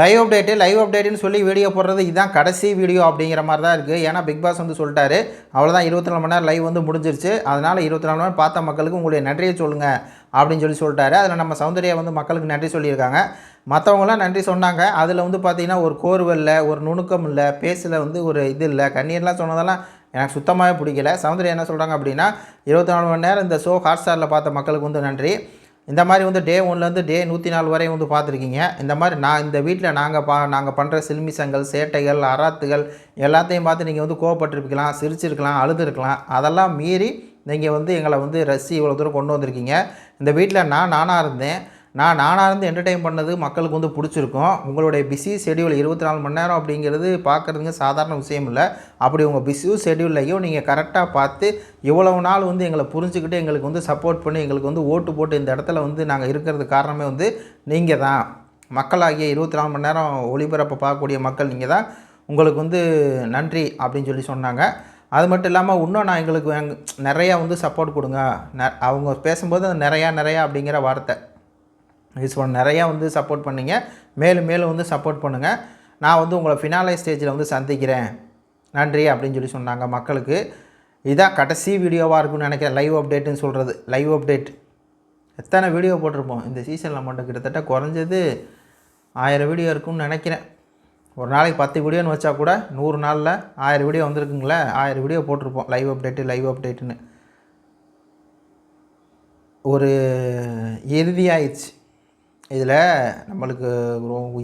Live update live அப்டேட்டுன்னு சொல்லி video போடுறது இதுதான் கடைசி வீடியோ அப்படிங்கிற மாதிரி தான் இருக்குது ஏன்னா பிக் பாஸ் வந்து சொல்லிட்டாரு. அவ்வளோதான் இருபத்தி நாலு மணி நேரம் லைவ் வந்து முடிஞ்சிருச்சு. அதனால் இருபத்தி நாலு மணி நேரம் பார்த்த மக்களுக்கு உங்களுடைய நன்றியை சொல்லுங்கள் அப்படின்னு சொல்லி சொல்லிட்டாரு. அதில் நம்ம சௌந்தர்யா வந்து மக்களுக்கு நன்றி சொல்லியிருக்காங்க. மற்றவங்களாம் நன்றி சொன்னாங்க. அதில் வந்து பார்த்திங்கன்னா ஒரு கோர்வை இல்லை ஒரு நுணுக்கம் இல்லை பேசில் வந்து ஒரு இது இல்லை கண்ணீர்லாம் சொன்னதெல்லாம் எனக்கு சுத்தமாகவே பிடிக்கல. சௌந்தர்யா என்ன சொல்கிறாங்க அப்படின்னா இருபத்தி நாலு மணி நேரம் இந்த ஷோ ஹாட் ஸ்டாரில் பார்த்த மக்களுக்கு வந்து நன்றி. இந்த மாதிரி வந்து டே ஒன்லேருந்து டே நூற்றி நாலு வரையும் வந்து பார்த்துருக்கீங்க. இந்த மாதிரி நான் இந்த வீட்டில் நாங்கள் பா நாங்கள் பண்ணுற சில்மிசங்கள் சேட்டைகள் அராத்துகள் எல்லாத்தையும் பார்த்து நீங்கள் வந்து கோவப்பட்டிருக்கலாம் சிரிச்சிருக்கலாம் அழுதுருக்கலாம். அதெல்லாம் மீறி நீங்கள் வந்து எங்களை வந்து ரசி இவ்வளோ தூரம் கொண்டு வந்திருக்கீங்க. இந்த வீட்டில் நான் நானாக இருந்தேன். நான் நானாக இருந்து என்டர்டைன் பண்ணது மக்களுக்கு வந்து பிடிச்சிருக்கும். உங்களுடைய பிஸி ஷெடியூல் இருபத்தி நாலு மணி நேரம் அப்படிங்கிறது பார்க்குறதுங்க சாதாரண விஷயம் இல்லை. அப்படி உங்கள் பிஸி ஷெடியூல்லையும் நீங்கள் கரெக்டாக பார்த்து இவ்வளவு நாள் வந்து எங்களை புரிஞ்சுக்கிட்டு எங்களுக்கு வந்து சப்போர்ட் பண்ணி எங்களுக்கு வந்து ஓட்டு போட்டு இந்த இடத்துல வந்து நாங்கள் இருக்கிறது காரணமே வந்து நீங்கள் தான். மக்களாகிய இருபத்தி நாலு மணி நேரம் ஒளிபரப்பை பார்க்கக்கூடிய மக்கள் நீங்கள் தான். உங்களுக்கு வந்து நன்றி அப்படின்னு சொல்லி சொன்னாங்க. அது மட்டும் இல்லாமல் இன்னும் நான் எங்களுக்கு நிறையா வந்து சப்போர்ட் கொடுங்க. அவங்க பேசும்போது நிறையா நிறையா அப்படிங்கிற வார்த்தை. யூஸ் பண்ண நிறையா வந்து சப்போர்ட் பண்ணீங்க. மேலும் மேலும் வந்து சப்போர்ட் பண்ணுங்கள் நான் வந்து உங்களை ஃபினாலே ஸ்டேஜில் வந்து சந்திக்கிறேன். நன்றி அப்படின்னு சொல்லி சொன்னாங்க மக்களுக்கு. இதான் கடைசி வீடியோவாக இருக்கும்னு நினைக்கிறேன். லைவ் அப்டேட்டுன்னு சொல்கிறது லைவ் அப்டேட் எத்தனை வீடியோ போட்டிருப்போம்? இந்த சீசனில் மட்டும் கிட்டத்தட்ட குறைஞ்சது ஆயிரம் வீடியோ இருக்கும்னு நினைக்கிறேன். ஒரு நாளைக்கு பத்து வீடியோன்னு வச்சா கூட நூறு நாளில் ஆயிரம் வீடியோ வந்திருக்குங்களே. ஆயிரம் வீடியோ போட்டிருப்போம். லைவ் அப்டேட்டு லைவ் அப்டேட்டுன்னு ஒரு இறுதியாயிடுச்சு இதில் நம்மளுக்கு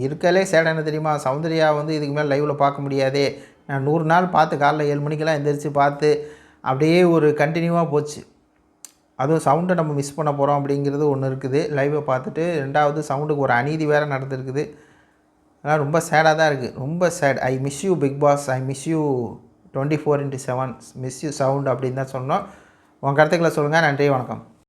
இருக்கலே சேடை என்ன தெரியுமா? சௌந்தர்யா வந்து இதுக்கு மேலே லைவில் பார்க்க முடியாதே. நான் நூறு நாள் பார்த்து காலைல ஏழு மணிக்கெல்லாம் எந்திரிச்சு பார்த்து அப்படியே ஒரு கண்டினியூவாக போச்சு. அதுவும் சவுண்டை நம்ம மிஸ் பண்ண போகிறோம் அப்படிங்கிறது ஒன்று இருக்குது. லைவை பார்த்துட்டு ரெண்டாவது சவுண்டுக்கு ஒரு அநீதி வேறு நடந்திருக்குது. அதெல்லாம் ரொம்ப சேடாக தான் இருக்குது ரொம்ப sad I miss you big boss I miss you twenty four into seven miss you sound அப்படின்னு தான் சொன்னோம். உங்கள் கருத்துக்களை சொல்லுங்கள் நன்றி வணக்கம்.